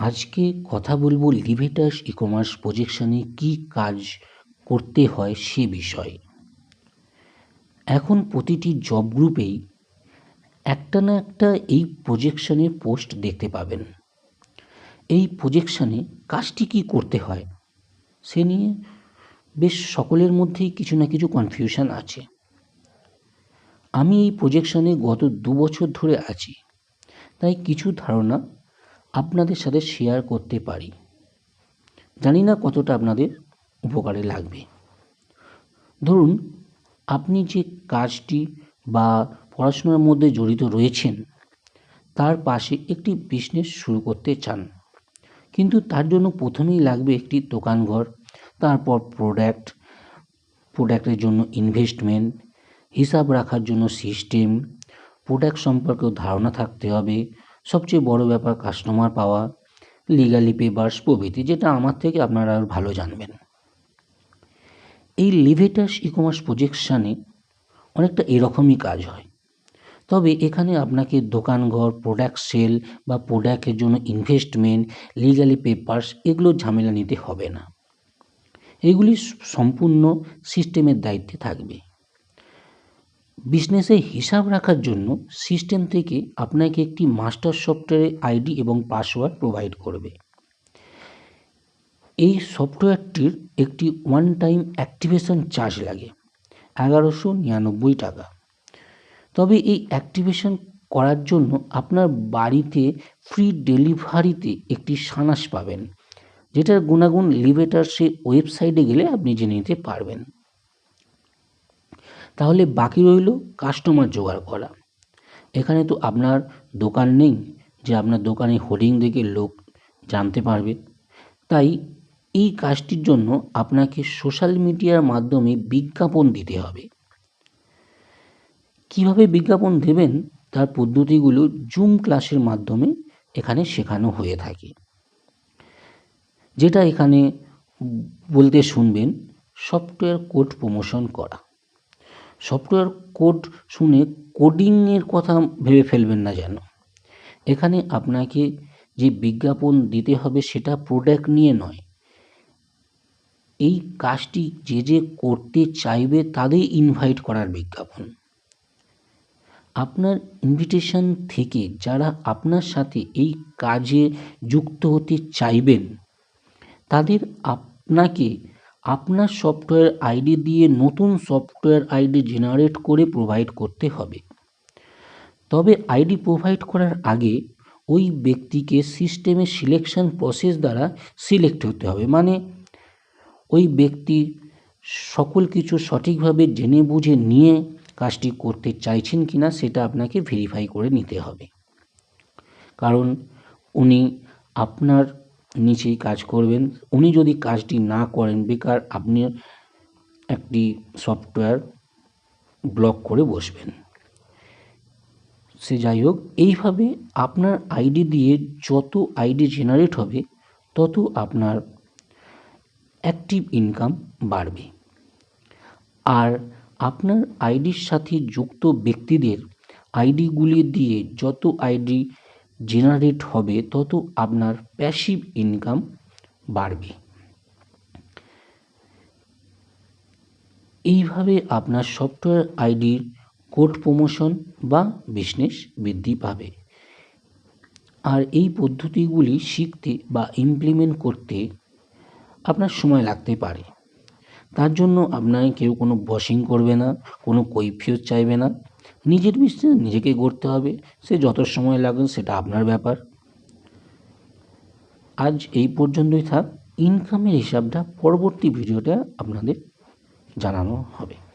আজকে কথা বলব লিভেটাস ই কমার্স প্রজেকশানে কী কাজ করতে হয় সে বিষয়ে। এখন প্রতিটি জব গ্রুপেই একটা না একটা এই প্রজেকশানের পোস্ট দেখতে পাবেন। এই প্রজেকশানে কাজটি কী করতে হয় সে নিয়ে বেশ সকলের মধ্যেই কিছু না কিছু কনফিউশন আছে। আমি এই প্রজেকশানে গত দু বছর ধরে আছি, তাই কিছু ধারণা আপনাদের সাথে শেয়ার করতে পারি। জানি না কতটা আপনাদের উপকারে লাগবে। ধরুন, আপনি যে কাজটি বা পড়াশোনার মধ্যে জড়িত রয়েছেন, তার পাশে একটি বিজনেস শুরু করতে চান। কিন্তু তার জন্য প্রথমেই লাগবে একটি দোকানঘর তারপর প্রোডাক্ট প্রোডাক্টের জন্য ইনভেস্টমেন্ট হিসাব রাখার জন্য সিস্টেম প্রোডাক্ট সম্পর্কেও ধারণা থাকতে হবে সবচেয়ে বড় ব্যাপার কাস্টমার পাওয়া লিগালি পেপার্স প্রভৃতি, যেটা আমার থেকে আপনারা আর ভালো জানবেন। এই লিভেটাস ই কমার্স প্রজেকশানে অনেকটা এরকমই কাজ হয়। তবে এখানে আপনাকে দোকানঘর প্রোডাক্ট সেল বা প্রোডাক্টের জন্য ইনভেস্টমেন্ট লিগালি পেপার্স এগুলোর ঝামেলা নিতে হবে না। এগুলি সম্পূর্ণ সিস্টেমের দায়িত্বে থাকবে। বিজনেসে হিসাব রাখার জন্য সিস্টেম থেকে আপনাকে একটি মাস্টার সফটওয়্যারের আইডি এবং পাসওয়ার্ড প্রোভাইড করবে। এই সফটওয়্যারটির একটি ওয়ান টাইম অ্যাক্টিভেশন চার্জ লাগে, এগারোশো নিরানব্বই টাকা। তবে এই অ্যাক্টিভেশন করার জন্য আপনার বাড়িতে ফ্রি ডেলিভারিতে একটি সানাস পাবেন, যেটার গুণাগুণ লিভেটার্সে ওয়েবসাইটে গেলে আপনি জেনে নিতে পারবেন। তাহলে বাকি রইল কাস্টমার জোগাড় করা। এখানে তো আপনার দোকান নেই, যে আপনার দোকানে হোর্ডিং দেখে লোক জানতে পারবে। তাই এই কাজটির জন্য আপনাকে সোশ্যাল মিডিয়ার মাধ্যমে বিজ্ঞাপন দিতে হবে। কীভাবে বিজ্ঞাপন দেবেন? তার পদ্ধতিগুলো জুম ক্লাসের মাধ্যমে এখানে শেখানো হয়ে থাকে। যেটা এখানে বলতে শুনবেন সফটওয়্যার কোড প্রমোশন করা। সফটওয়্যার কোড শুনে কোডিংয়ের কথা ভেবে ফেলবেন না যেন। এখানে আপনাকে যে বিজ্ঞাপন দিতে হবে সেটা প্রোডাক্ট নিয়ে নয়। এই কাজটি যে যে করতে চাইবে তাদের ইনভাইট করার বিজ্ঞাপন। আপনার ইনভিটেশন থেকে যারা আপনার সাথে এই কাজে যুক্ত হতে চাইবেন, তাদের আপনাকে আপনার সফটওয়্যার আইডি দিয়ে নতুন সফটওয়্যার আইডি জেনারেট করে প্রোভাইড করতে হবে। তবে আইডি প্রোভাইড করার আগে ওই ব্যক্তিকে সিস্টেমের সিলেকশন প্রসেস দ্বারা সিলেক্ট হতে হবে। মানে ওই ব্যক্তি সকল কিছু সঠিকভাবে জেনে বুঝে নিয়ে কাজটি করতে চাইছেন কি না সেটা আপনাকে ভেরিফাই করে নিতে হবে। কারণ উনি আপনার নিচেই কাজ করবেন। উনি যদি কাজটি না করেন, বেকার আপনি একটি সফটওয়্যার ব্লক করে বসবেন। সে যাই হোক, এইভাবে আপনার আইডি দিয়ে যত আইডি জেনারেট হবে, তত আপনার অ্যাক্টিভ ইনকাম বাড়বে। আর আপনার আইডির সাথে যুক্ত ব্যক্তিদের আইডিগুলি দিয়ে যত আইডি জেনারেট হবে, তত আপনার প্যাসিভ ইনকাম বাড়বে। এইভাবে আপনার সফটওয়্যার আইডির কোড প্রমোশন বা বিজনেস বৃদ্ধি পাবে। আর এই পদ্ধতিগুলি শিখতে বা ইমপ্লিমেন্ট করতে আপনার সময় লাগতে পারে। তার জন্য আপনাকে কেউ কোনো বসিং করবে না, কোনো কৈফিয়ত চাইবে না। নিজের বিজনেস নিজেকে গড়তে হবে। সে যত সময় লাগুন সেটা আপনার ব্যাপার। আজ এই পর্যন্তই থাক। ইনকামের হিসাবটা পরবর্তী ভিডিওটা আপনাদের জানানো হবে।